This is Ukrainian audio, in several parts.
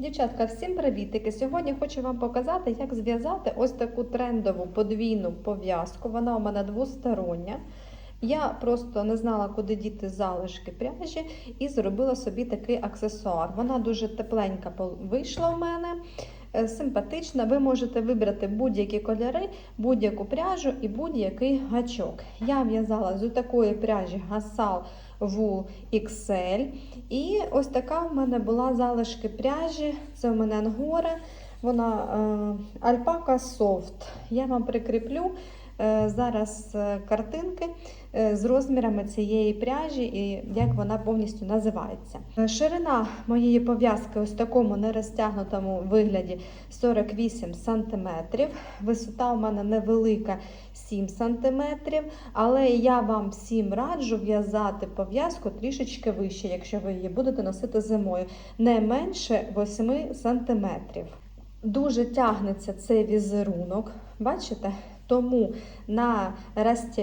Дівчатка, всім привітики! Сьогодні хочу вам показати, як зв'язати ось таку трендову подвійну пов'язку. Вона у мене двостороння. Я просто не знала, куди діти залишки пряжі, і зробила собі такий аксесуар. Вона дуже тепленька вийшла у мене, е, симпатична. Ви можете вибрати будь-які кольори, будь-яку пряжу і будь-який гачок. Я в'язала з такої пряжі Гасал Wool XL. І ось така в мене була залишки пряжі. Це в мене ангора. Вона е, альпака софт. Я вам прикріплю зараз е, картинки е, з розмірами цієї пряжі і як вона повністю називається. Е, Ширина моєї пов'язки ось в такому нерозтягнутому вигляді 48 см. Висота у мене невелика 7 см. Але я вам всім раджу в'язати пов'язку трішечки вище, якщо ви її будете носити зимою, не менше 8 см. Дуже тягнеться цей візерунок, бачите? Тому на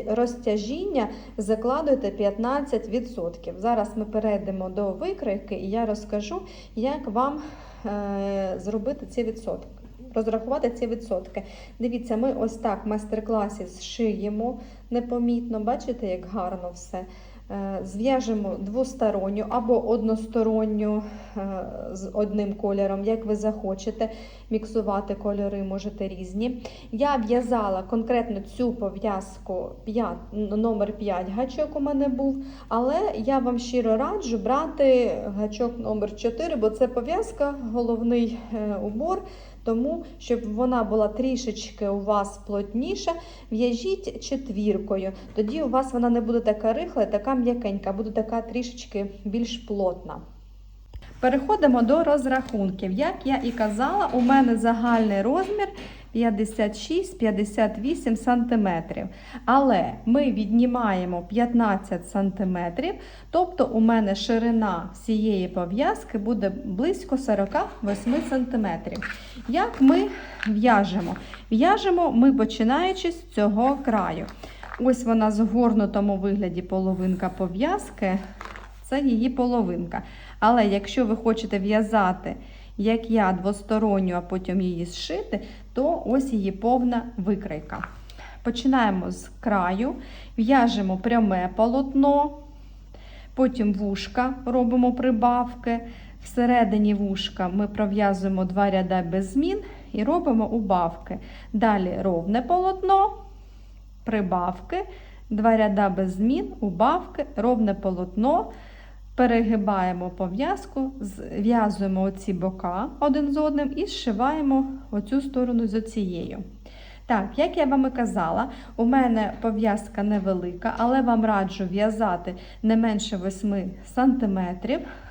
розтяжіння закладуйте 15%. Зараз ми перейдемо до викройки, і я розкажу, як вам е, зробити ці відсотки. Розрахувати ці відсотки. Дивіться, ми ось так в майстер-класі зшиємо непомітно, бачите, як гарно все. Е, Зв'яжемо двосторонню або односторонню е, з одним кольором, як ви захочете. Міксувати кольори можете різні. Я в'язала конкретно цю пов'язку 5, номер 5 гачок у мене був, але я вам щиро раджу брати гачок номер 4, бо це пов'язка, головний е, убор. Тому, щоб вона була трішечки у вас плотніша, в'яжіть четвіркою. Тоді у вас вона не буде така рихла, така м'якенька, буде така трішечки більш плотна. Переходимо до розрахунків. Як я і казала, у мене загальний розмір 56-58 см. Але ми віднімаємо 15 см, тобто у мене ширина всієї пов'язки буде близько 48 см. Як ми в'яжемо? В'яжемо ми починаючи з цього краю. Ось вона в згорнутому вигляді половинка пов'язки. Це її половинка. Але якщо ви хочете в'язати, як я, двосторонню, а потім її зшити, то ось її повна викройка. Починаємо з краю, в'яжемо пряме полотно, потім вушка робимо прибавки. Всередині вушка ми пров'язуємо два ряда без змін і робимо убавки. Далі ровне полотно, прибавки, два ряда без змін, убавки, ровне полотно. Перегибаємо пов'язку, зв'язуємо оці бока один з одним і зшиваємо оцю сторону з оцією. Так, як я вам і казала, у мене пов'язка невелика, але вам раджу в'язати не менше 8 см.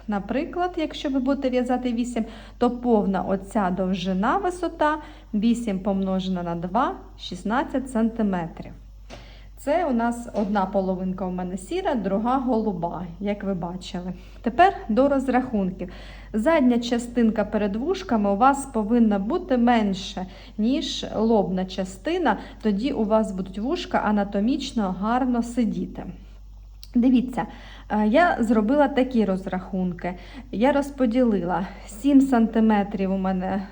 Наприклад, якщо ви будете в'язати 8, то повна оця довжина висота 8 помножена на 2 16 см. Це у нас одна половинка у мене сіра, друга голуба, як ви бачили. Тепер до розрахунків. Задня частинка перед вушками у вас повинна бути менше, ніж лобна частина, тоді у вас будуть вушка анатомічно гарно сидіти. Дивіться, е, я зробила такі розрахунки. Я розподілила 7 см у мене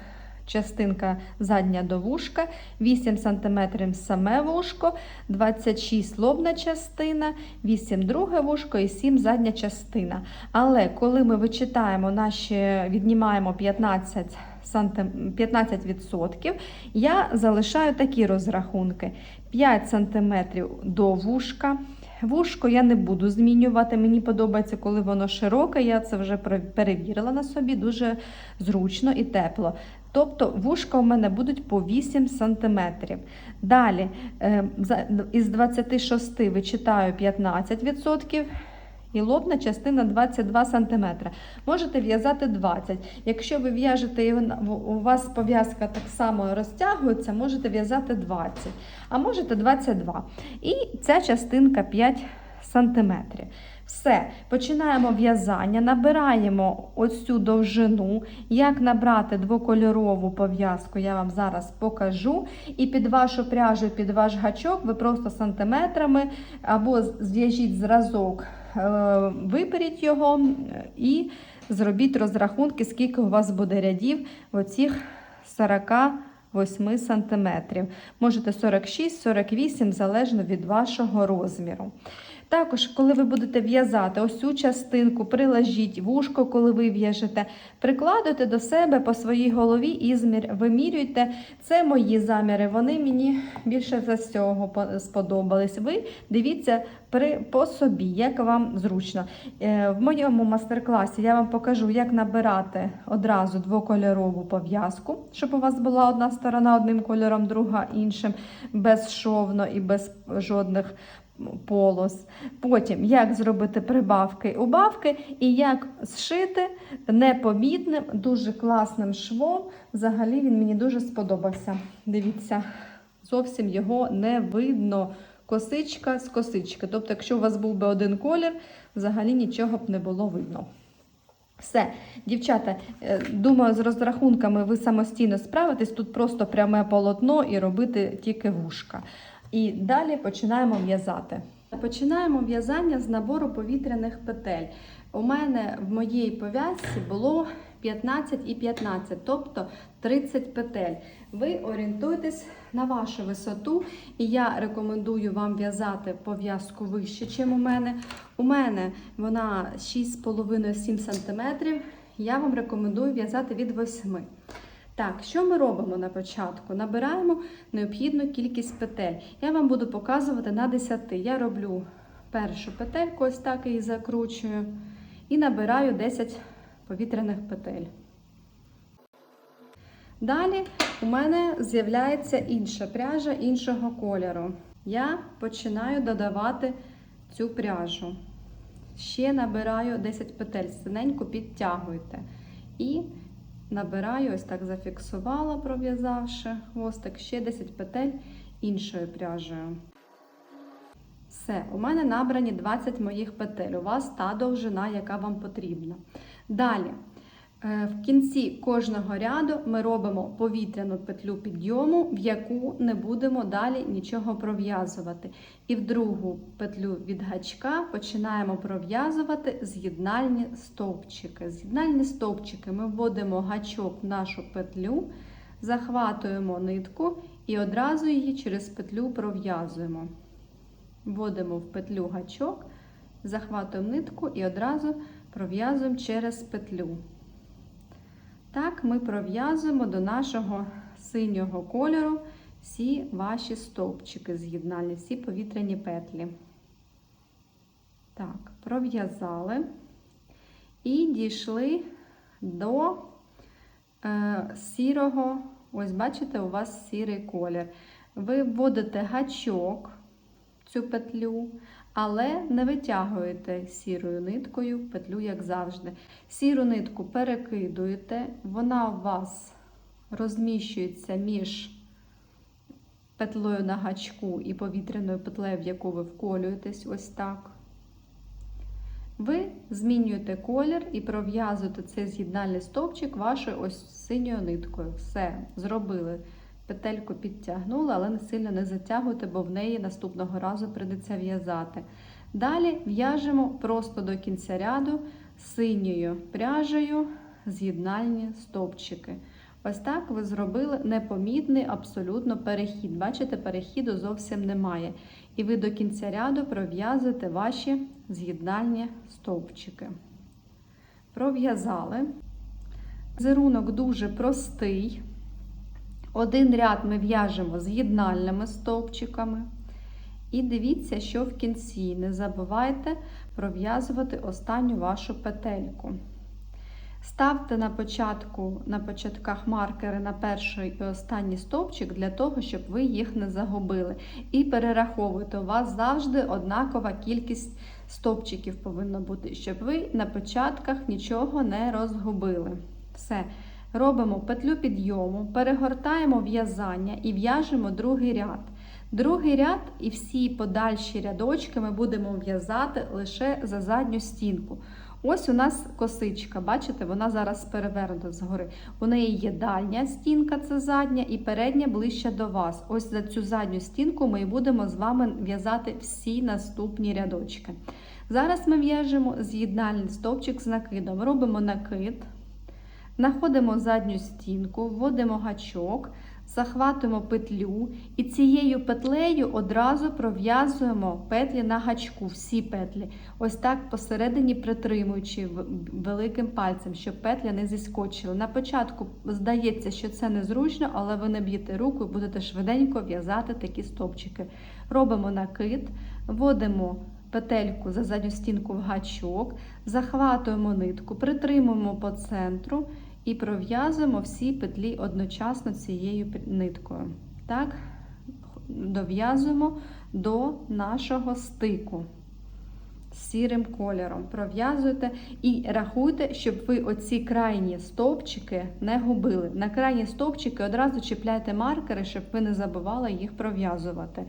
частинка задня до вушка, 8 см саме вушко, 26 лобна частина, 8 друге вушко і 7 задня частина. Але коли ми вичитаємо наші, віднімаємо 15 15%, я залишаю такі розрахунки: 5 см до вушка. Вушко я не буду змінювати. Мені подобається, коли воно широке. Я це вже перевірила на собі, дуже зручно і тепло. Тобто вушка у мене будуть по 8 см. Далі е, із 26 вичитаю 15%. І лобна частина 22 см. Можете в'язати 20. Якщо ви в'яжете у вас пов'язка так само розтягується, можете в'язати 20, а можете 22. І ця частинка 5 см. Все, починаємо в'язання, набираємо ось цю довжину. Як набрати двокольорову пов'язку, я вам зараз покажу. І під вашу пряжу, під ваш гачок, ви просто сантиметрами або зв'яжіть зразок, е, виперіть його і зробіть розрахунки, скільки у вас буде рядів оцих 48 сантиметрів. Можете 46-48, залежно від вашого розміру. Також, коли ви будете в'язати ось цю частинку, приложіть вушко, коли ви в'яжете, прикладуйте до себе по своїй голові і вимірюйте. Це мої заміри, вони мені більше за цього сподобались. Ви дивіться при, по собі, як вам зручно. Е, В моєму мастер-класі я вам покажу, як набирати одразу двокольорову пов'язку, щоб у вас була одна сторона одним кольором, друга іншим, безшовно і без жодних полос. Потім, як зробити прибавки і убавки, і як зшити непомітним, дуже класним швом. Взагалі він мені дуже сподобався. Дивіться, зовсім його не видно. Косичка з косички. Тобто, якщо у вас був би один колір, взагалі нічого б не було видно. Все, дівчата, е, думаю, з розрахунками ви самостійно справитесь. Тут просто пряме полотно і робити тільки вушка. І далі починаємо в'язати. Починаємо в'язання з набору повітряних петель. У мене в моїй пов'язці було 15 і 15, тобто 30 петель. Ви орієнтуйтесь на вашу висоту, і я рекомендую вам в'язати пов'язку вище, ніж у мене. У мене вона 6,5-7 см. Я вам рекомендую в'язати від 8 так, що ми робимо на початку? Набираємо необхідну кількість петель. Я вам буду показувати на 10. Я роблю першу петельку, ось так її закручую, і набираю 10 повітряних петель. Далі у мене з'являється інша пряжа іншого кольору. Я починаю додавати цю пряжу. Ще набираю 10 петель, синенько підтягуйте. І набираю, ось так зафіксувала, пров'язавши хвостик, ще 10 петель іншою пряжею. Все, у мене набрані 20 моїх петель. У вас та довжина, яка вам потрібна. Далі, в кінці кожного ряду ми робимо повітряну петлю підйому, в яку не будемо далі нічого пров'язувати. І в другу петлю від гачка починаємо пров'язувати з'єднальні стовпчики. З'єднальні стовпчики ми вводимо гачок в нашу петлю, захватуємо нитку і одразу її через петлю пров'язуємо. Вводимо в петлю гачок, захватуємо нитку і одразу пров'язуємо через петлю. Так, ми пров'язуємо до нашого синього кольору всі ваші стовпчики з'єднальні, всі повітряні петлі. Так, пров'язали і дійшли до е, сірого, ось бачите, у вас сірий колір. Ви вводите гачок в цю петлю, але не витягуєте сірою ниткою петлю, як завжди. Сіру нитку перекидуєте, вона у вас розміщується між петлею на гачку і повітряною петлею, в яку ви вколюєтесь, ось так. Ви змінюєте колір і пров'язуєте цей з'єднальний стовпчик вашою ось синьою ниткою. Все, зробили. Петельку підтягнули, але не сильно не затягуйте, бо в неї наступного разу прийдеться в'язати. Далі в'яжемо просто до кінця ряду синьою пряжею з'єднальні стовпчики. Ось так ви зробили непомітний абсолютно перехід. Бачите, перехіду зовсім немає. І ви до кінця ряду пров'язуєте ваші з'єднальні стовпчики. Пров'язали. Зерунок дуже простий. Один ряд ми в'яжемо з'єднальними стовпчиками. І дивіться, що в кінці. Не забувайте пров'язувати останню вашу петельку. Ставте на початку, на початках маркери на перший і останній стовпчик для того, щоб ви їх не загубили. І перераховуйте, у вас завжди однакова кількість стовпчиків повинна бути, щоб ви на початках нічого не розгубили. Все. Робимо петлю підйому, перегортаємо в'язання і в'яжемо другий ряд. Другий ряд і всі подальші рядочки ми будемо в'язати лише за задню стінку. Ось у нас косичка, бачите, вона зараз перевернута згори. У неї є дальня стінка, це задня, і передня ближче до вас. Ось за цю задню стінку ми будемо з вами в'язати всі наступні рядочки. Зараз ми в'яжемо з'єднальний стовпчик з накидом. Робимо накид, знаходимо задню стінку, вводимо гачок, захватуємо петлю і цією петлею одразу пров'язуємо петлі на гачку, всі петлі. Ось так посередині притримуючи великим пальцем, щоб петля не зіскочила. На початку здається, що це незручно, але ви наб'єте руку і будете швиденько в'язати такі стовпчики. Робимо накид, вводимо петельку за задню стінку в гачок, захватуємо нитку, притримуємо по центру і пров'язуємо всі петлі одночасно цією ниткою. Так, дов'язуємо до нашого стику сірим кольором. Пров'язуйте і рахуйте, щоб ви оці крайні стовпчики не губили. На крайні стовпчики одразу чіпляйте маркери, щоб ви не забували їх пров'язувати.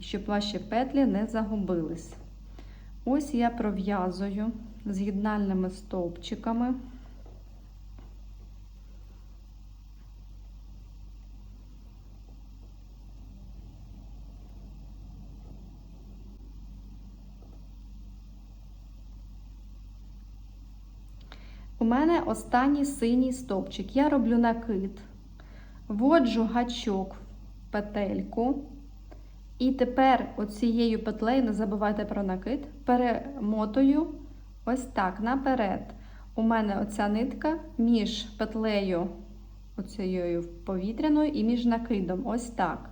Щоб ваші петлі не загубились. Ось я пров'язую з'єднальними стовпчиками. У мене останній синій стовпчик. Я роблю накид, вводжу гачок в петельку. І тепер оцією петлею, не забувайте про накид, перемотую ось так наперед. У мене оця нитка між петлею оцією повітряною і між накидом. Ось так.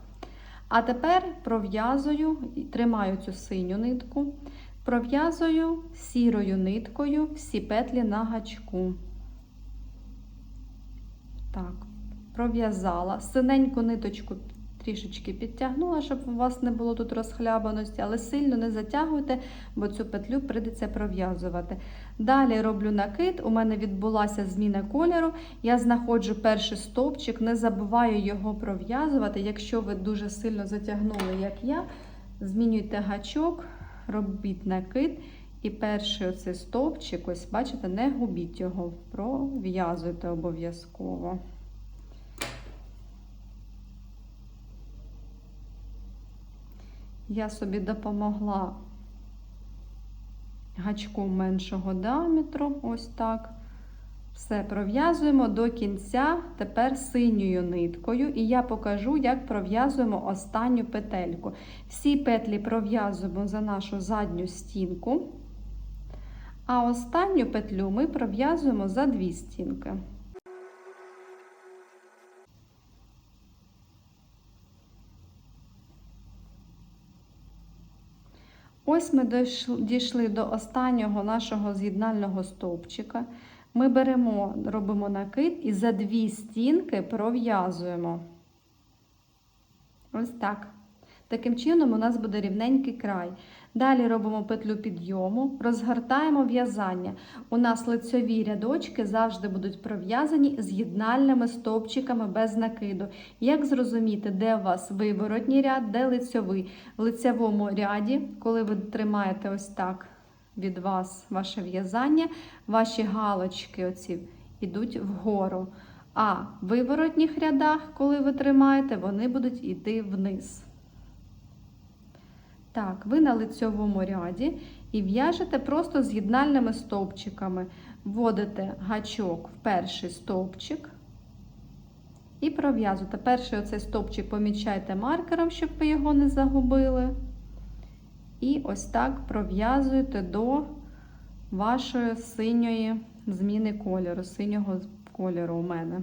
А тепер пров'язую, тримаю цю синю нитку, пров'язую сірою ниткою всі петлі на гачку. Так, пров'язала. Синеньку ниточку трішечки підтягнула, щоб у вас не було тут розхлябаності, але сильно не затягуйте, бо цю петлю прийдеться пров'язувати. Далі роблю накид, у мене відбулася зміна кольору. Я знаходжу перший стовпчик, не забуваю його пров'язувати. Якщо ви дуже сильно затягнули, як я, змінюйте гачок, робіть накид. І перший оцей стовпчик, ось бачите, не губіть його, пров'язуйте обов'язково. Я собі допомогла гачком меншого діаметру, ось так. Все пров'язуємо до кінця, тепер синьою ниткою, і я покажу, як пров'язуємо останню петельку. Всі петлі пров'язуємо за нашу задню стінку, а останню петлю ми пров'язуємо за дві стінки. Ось ми дійшли- до останнього нашого з'єднального стовпчика. Ми беремо, робимо накид і за дві стінки пров'язуємо. Ось так. Таким чином у нас буде рівненький край. Далі робимо петлю підйому, розгортаємо в'язання. У нас лицьові рядочки завжди будуть пров'язані з'єднальними стовпчиками без накиду. Як зрозуміти, де у вас виворотній ряд, де лицьовий? В лицевому ряді, коли ви тримаєте ось так від вас ваше в'язання, ваші галочки оці йдуть вгору. А в виворотніх рядах, коли ви тримаєте, вони будуть йти вниз. Так, ви на лицьовому ряді і в'яжете просто з'єднальними стовпчиками. Вводите гачок в перший стовпчик і пров'язуєте. Перший оцей стовпчик помічайте маркером, щоб ви його не загубили. І ось так пров'язуєте до вашої синьої зміни кольору, синього кольору у мене.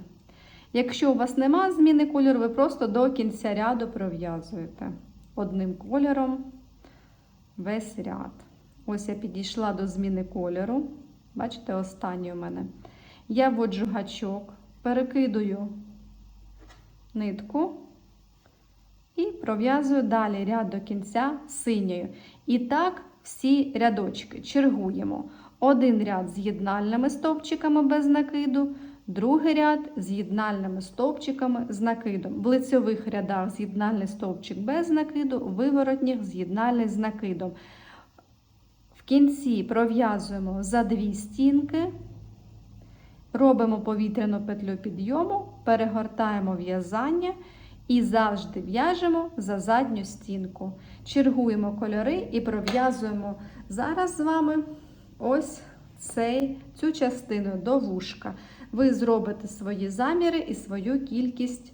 Якщо у вас нема зміни кольору, ви просто до кінця ряду пров'язуєте одним кольором весь ряд. Ось я підійшла до зміни кольору. Бачите, останній у мене. Я вводжу гачок, перекидую нитку і пров'язую далі ряд до кінця синьою. І так всі рядочки чергуємо. Один ряд з єднальними стовпчиками без накиду, другий ряд з єднальними стовпчиками з накидом. В лицьових рядах з'єднальний стовпчик без накиду, в виворотніх з'єднальний з накидом. В кінці пров'язуємо за дві стінки, робимо повітряну петлю підйому, перегортаємо в'язання і завжди в'яжемо за задню стінку. Чергуємо кольори і пров'язуємо зараз з вами ось цей, цю частину до вушка. Ви зробите свої заміри і свою кількість,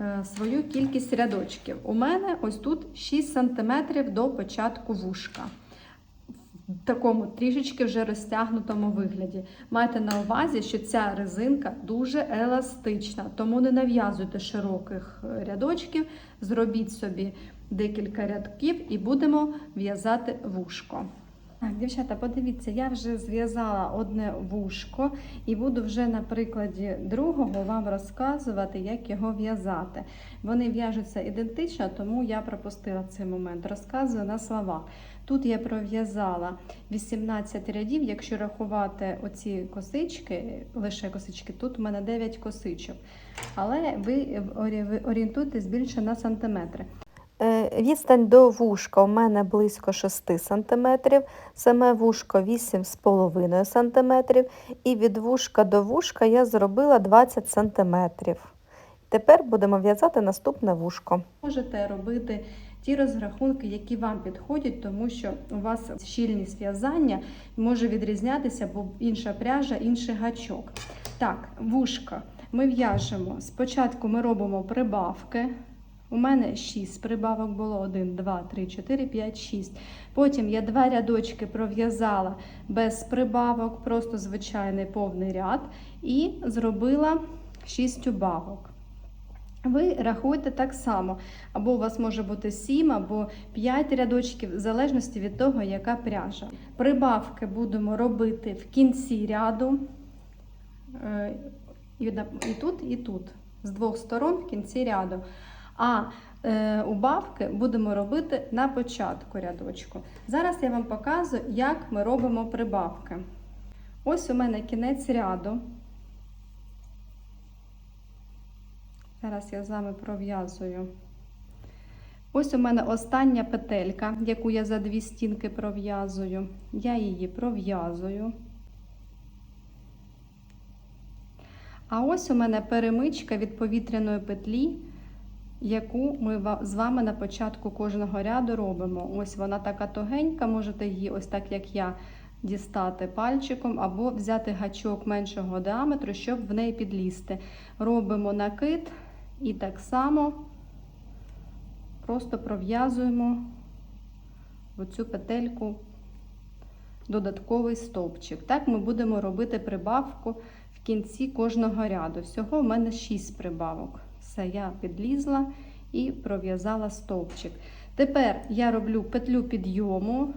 е, свою кількість рядочків. У мене ось тут 6 см до початку вушка. Такому трішечки вже розтягнутому вигляді. Майте на увазі, що ця резинка дуже еластична, тому не нав'язуйте широких е, рядочків, зробіть собі декілька рядків і будемо в'язати вушко. Так, дівчата, подивіться, я вже зв'язала одне вушко і буду вже на прикладі другого вам розказувати, як його в'язати. Вони в'яжуться ідентично, тому я пропустила цей момент. Розказую на словах. Тут я пров'язала 18 рядів, якщо рахувати оці косички, лише косички, тут у мене 9 косичок. Але ви орі- ви орієнтуйтесь більше на сантиметри. Е, Відстань до вушка у мене близько 6 см, саме вушко 8,5 см, і від вушка до вушка я зробила 20 см. Тепер будемо в'язати наступне вушко. Можете робити ті розрахунки, які вам підходять, тому що у вас щільність в'язання може відрізнятися, бо інша пряжа, інший гачок. Так, вушка ми в'яжемо. Спочатку ми робимо прибавки. У мене 6 прибавок було 1, 2, 3, 4, 5, 6. Потім я два рядочки пров'язала без прибавок, просто звичайний повний ряд, і зробила 6 убавок. Ви рахуйте так само, або у вас може бути 7, або 5 рядочків, в залежності від того, яка пряжа. Прибавки будемо робити в кінці ряду, е, і тут, і тут, з двох сторон в кінці ряду. А е, убавки будемо робити на початку рядочку. Зараз я вам показую, як ми робимо прибавки. Ось у мене кінець ряду. Зараз я з вами пров'язую. Ось у мене остання петелька, яку я за дві стінки пров'язую. Я її пров'язую. А ось у мене перемичка від повітряної петлі, яку ми з вами на початку кожного ряду робимо. Ось вона така тугенька, можете її ось так, як я, дістати пальчиком або взяти гачок меншого діаметру, щоб в неї підлізти. Робимо накид і так само просто пров'язуємо в цю петельку додатковий стовпчик. Так ми будемо робити прибавку в кінці кожного ряду. Всього в мене 6 прибавок. Все, я підлізла і пров'язала стовпчик. Тепер я роблю петлю підйому.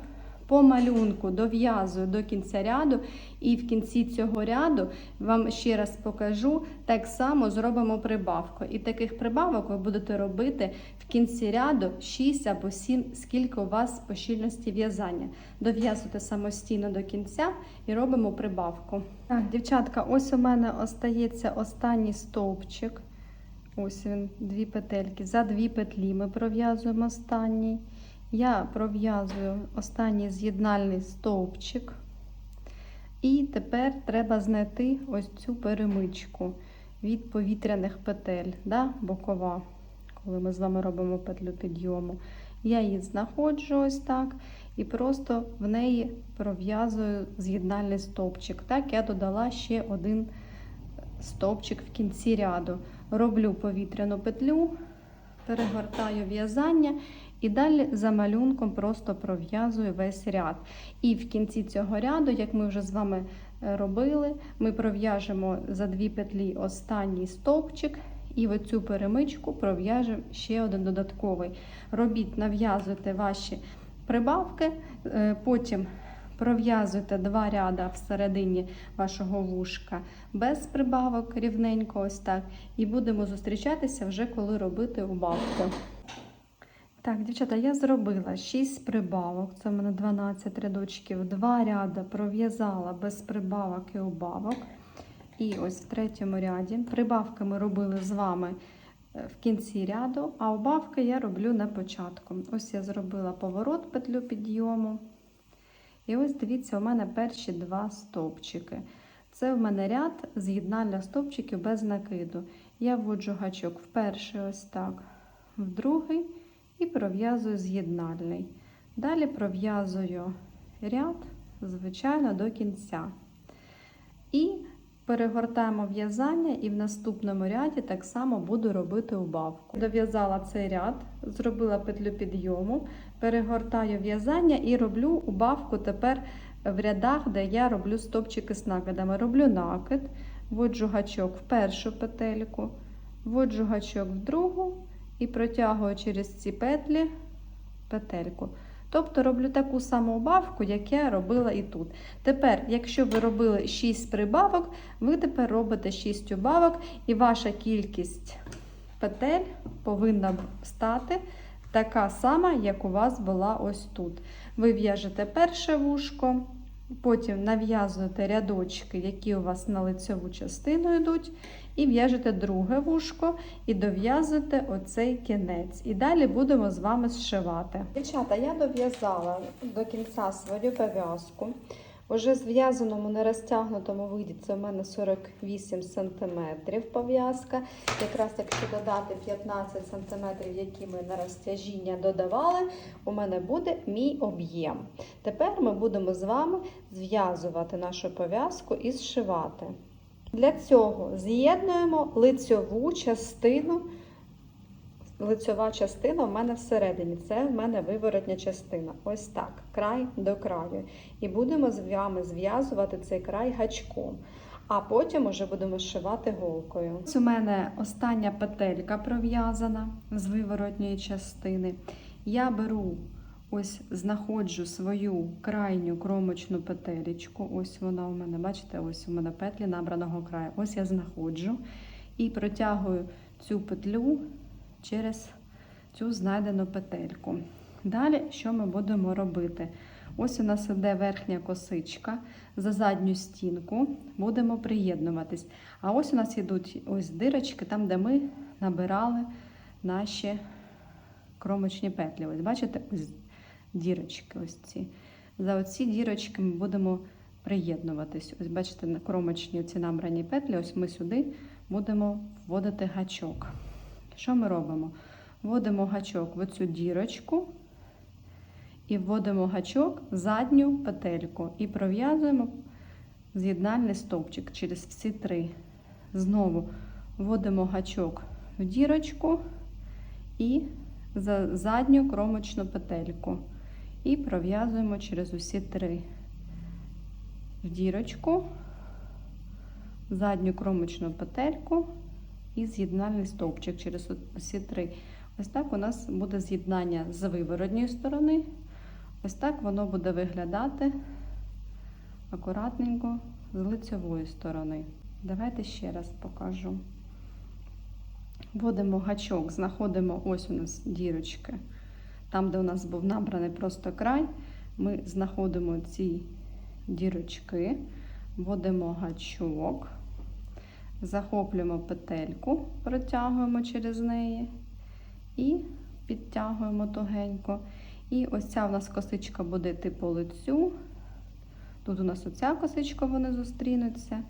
По малюнку дов'язую до кінця ряду, і в кінці цього ряду вам ще раз покажу, так само зробимо прибавку. І таких прибавок ви будете робити в кінці ряду 6 або 7, скільки у вас по щільності в'язання. Дов'язуйте самостійно до кінця і робимо прибавку. Так, дівчатка, ось у мене остається останній стовпчик. Ось він, дві петельки. За дві петлі ми пров'язуємо останній. Я пров'язую останній з'єднальний стовпчик. І тепер треба знайти ось цю перемичку від повітряних петель, да, бокова, коли ми з вами робимо петлю підйому. Я її знаходжу ось так і просто в неї пров'язую з'єднальний стовпчик. Так, я додала ще один стовпчик в кінці ряду. Роблю повітряну петлю, перегортаю в'язання і далі за малюнком просто пров'язую весь ряд. І в кінці цього ряду, як ми вже з вами е, робили, ми пров'яжемо за дві петлі останній стовпчик. І в оцю перемичку пров'яжемо ще один додатковий. Робіть, нав'язуйте ваші прибавки, е, потім пров'язуйте два ряда всередині вашого вушка без прибавок, рівненько ось так. І будемо зустрічатися вже коли робити убавку. Так, дівчата, я зробила 6 прибавок, це в мене 12 рядочків, два ряда пров'язала без прибавок і убавок. І ось в третьому ряді прибавки ми робили з вами е, в кінці ряду, а убавки я роблю на початку. Ось я зробила поворот петлю підйому. І ось дивіться, у мене перші два стовпчики. Це в мене ряд з'єднання стовпчиків без накиду. Я вводжу гачок в перший ось так, в другий і пров'язую з'єднальний. Далі пров'язую ряд, звичайно, до кінця. І перегортаємо в'язання, і в наступному ряді так само буду робити убавку. Дов'язала цей ряд, зробила петлю підйому, перегортаю в'язання і роблю убавку тепер в рядах, де я роблю стопчики з накидами. Роблю накид, вводжу гачок в першу петельку, вводжу гачок в другу і протягую через ці петлі петельку. Тобто роблю таку саму убавку, як я робила і тут. Тепер, якщо ви робили 6 прибавок, ви тепер робите 6 убавок, і ваша кількість петель повинна стати така сама, як у вас була ось тут. Ви в'яжете перше вушко, потім нав'язуєте рядочки, які у вас на лицеву частину йдуть, і в'яжете друге вушко і дов'язуєте оцей кінець. І далі будемо з вами зшивати. Дівчата, я дов'язала до кінця свою пов'язку. Уже зв'язаному не розтягнутому виді це у мене 48 см пов'язка. Якраз якщо додати 15 см, які ми на розтяжіння додавали, у мене буде мій об'єм. Тепер ми будемо з вами зв'язувати нашу пов'язку і зшивати. Для цього з'єднуємо лицьову частину. Лицьова частина в мене всередині, це в мене виворотня частина. Ось так, край до краю. І будемо з вами зв'язувати цей край гачком. А потім уже будемо зшивати голкою. У мене остання петелька пров'язана з виворотньої частини. Я беру, ось знаходжу свою крайню кромочну петелечку. Ось вона у мене, бачите, ось у мене петлі набраного краю. Ось я знаходжу і протягую цю петлю через цю знайдену петельку. Далі, що ми будемо робити? Ось у нас іде верхня косичка, за задню стінку будемо приєднуватись. А ось у нас йдуть ось дирочки, там, де ми набирали наші кромочні петлі. Ось бачите, ось дірочки. ось ці. За оці дірочки ми будемо приєднуватись. Ось бачите, на кромочні ці набрані петлі, ось ми сюди будемо вводити гачок. Що ми робимо? Вводимо гачок в оцю дірочку і вводимо гачок в задню петельку і пров'язуємо з'єднальний стовпчик через всі три. Знову вводимо гачок в дірочку і за задню кромочну петельку. І пров'язуємо через усі три. В дірочку, задню кромочну петельку і з'єднальний стовпчик через усі три. Ось так у нас буде з'єднання з виворотньої сторони. Ось так воно буде виглядати акуратненько з лицевої сторони. Давайте ще раз покажу. Вводимо гачок, знаходимо ось у нас дірочки. Там, де у нас був набраний просто край, ми знаходимо ці дірочки, вводимо гачок. Захоплюємо петельку, протягуємо через неї і підтягуємо тугенько. І ось ця у нас косичка буде йти по лицю. Тут у нас оця косичка, вони зустрінуться.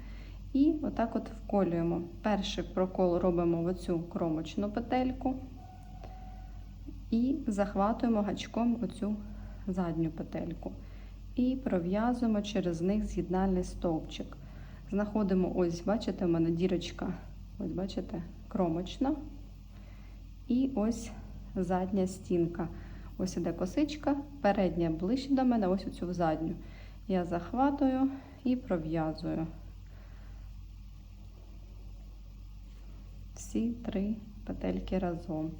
І отак от вколюємо. Перший прокол робимо в оцю кромочну петельку і захватуємо гачком оцю задню петельку. І пров'язуємо через них з'єднальний стовпчик. Знаходимо, ось, бачите, у мене дірочка, ось, бачите, кромочна. І ось задня стінка. Ось іде косичка, передня ближче до мене, ось оцю задню. Я захватую і пров'язую всі три петельки разом.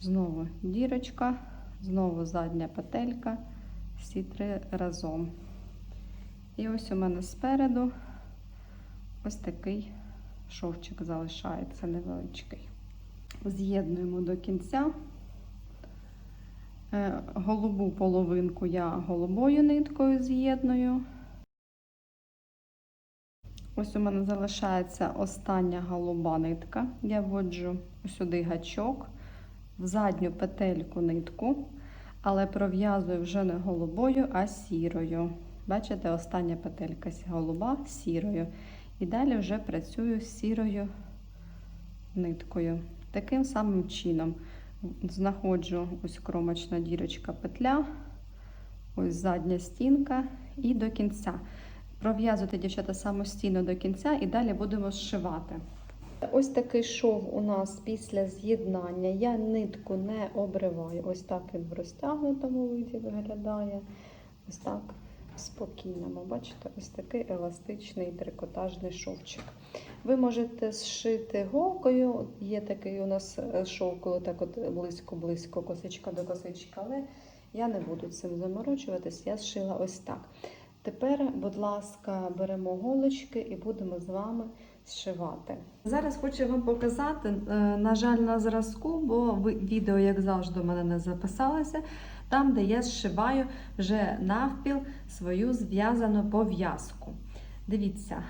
Знову дірочка, знову задня петелька, всі три разом. І ось у мене спереду ось такий шовчик залишається невеличкий. З'єднуємо до кінця. Е, Голубу половинку я голубою ниткою з'єдную. Ось у мене залишається остання голуба нитка. Я вводжу сюди гачок, в задню петельку нитку, але пров'язую вже не голубою, а сірою. Бачите, остання петелька голуба сірою. І далі вже працюю сірою ниткою. Таким самим чином знаходжу ось кромочна дірочка петля, ось задня стінка і до кінця. Пров'язуйте, дівчата, самостійно до кінця і далі будемо зшивати. Ось такий шов у нас після з'єднання. Я нитку не обриваю. Ось так він в розтягнутому виді виглядає. Ось так спокійному. Бачите, ось такий еластичний трикотажний шовчик. Ви можете зшити голкою. Є такий у нас е, шов, коли так от близько-близько косичка до косички, але я не буду цим заморочуватись. Я зшила ось так. Тепер, будь ласка, беремо голочки і будемо з вами зшивати. Зараз хочу вам показати, е, на жаль, на зразку, бо відео, як завжди, у мене не записалося. Там, де я зшиваю вже навпіл свою зв'язану пов'язку. Дивіться,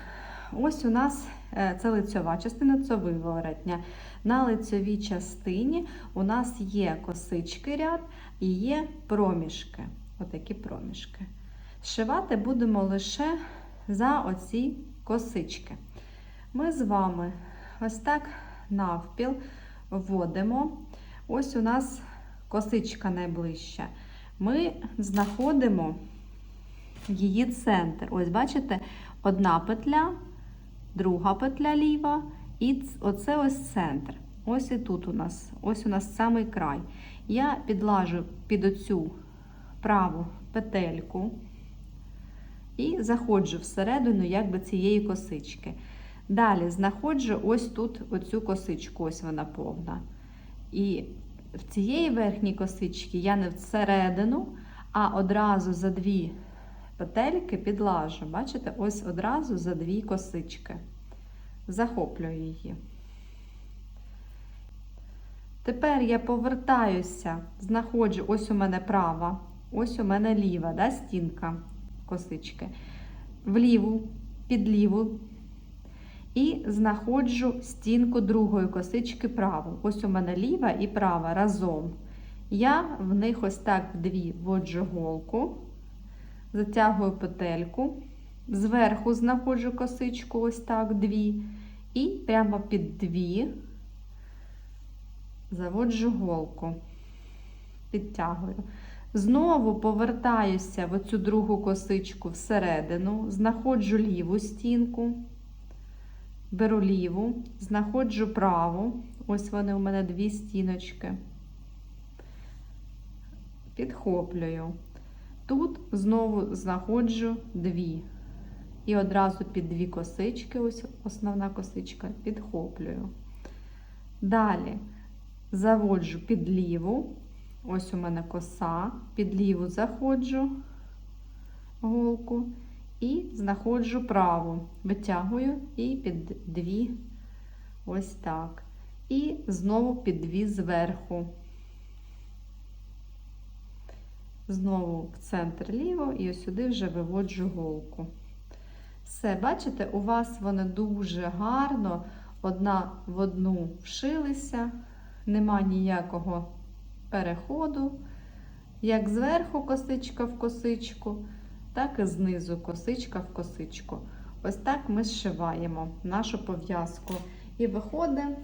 ось у нас е, це лицьова частина, це виворотня. На лицьовій частині у нас є косички ряд і є проміжки. Отакі проміжки. Зшивати будемо лише за оці косички. Ми з вами ось так навпіл вводимо. Ось у нас косичка найближча. Ми знаходимо її центр. Ось, бачите, одна петля, друга петля ліва, і оце ось центр. Ось і тут у нас, ось у нас самий край. Я підлажу під оцю праву петельку і заходжу всередину якби цієї косички. Далі знаходжу ось тут оцю косичку, ось вона повна. І в цієї верхній косички я не всередину, а одразу за дві петельки підлажу. Бачите, ось одразу за дві косички. Захоплюю її. Тепер я повертаюся, знаходжу, ось у мене права, ось у мене ліва, да, стінка косички. В ліву, під ліву. І знаходжу стінку другої косички праву. Ось у мене ліва і права разом. Я в них ось так вдві вводжу голку, затягую петельку, зверху знаходжу косичку, ось так дві, і прямо під дві заводжу голку, підтягую. Знову повертаюся в оцю другу косичку всередину, знаходжу ліву стінку, беру ліву, знаходжу праву. Ось вони у мене дві стіночки. Підхоплюю. Тут знову знаходжу дві. І одразу під дві косички, ось основна косичка, підхоплюю. Далі заводжу під ліву. Ось у мене коса, під ліву заходжу голку і знаходжу праву. Витягую і під дві, ось так. І знову під дві зверху. Знову в центр ліво і ось сюди вже виводжу голку. Все, бачите, у вас вони дуже гарно одна в одну вшилися, нема ніякого переходу, як зверху косичка в косичку, так і знизу косичка в косичку. Ось так ми зшиваємо нашу пов'язку. І виходить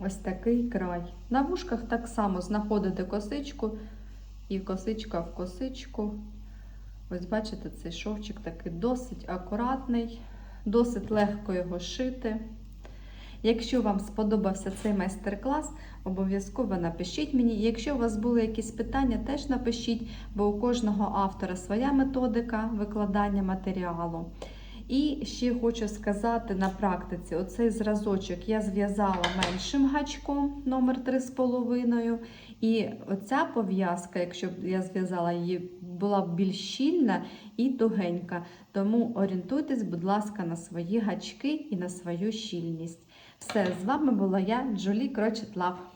ось такий край. На вушках так само знаходите косичку і косичка в косичку. Ось бачите, цей шовчик такий досить акуратний, досить легко його шити. Якщо вам сподобався цей майстер-клас, обов'язково напишіть мені. Якщо у вас були якісь питання, теж напишіть, бо у кожного автора своя методика викладання матеріалу. І ще хочу сказати на практиці: оцей зразочок я зв'язала меншим гачком номер 3,5. І оця пов'язка, якщо б я зв'язала її, була б більш щільна і тугенька. Тому орієнтуйтесь, будь ласка, на свої гачки і на свою щільність. Все, з вами була я, Джолі Крочет Лав.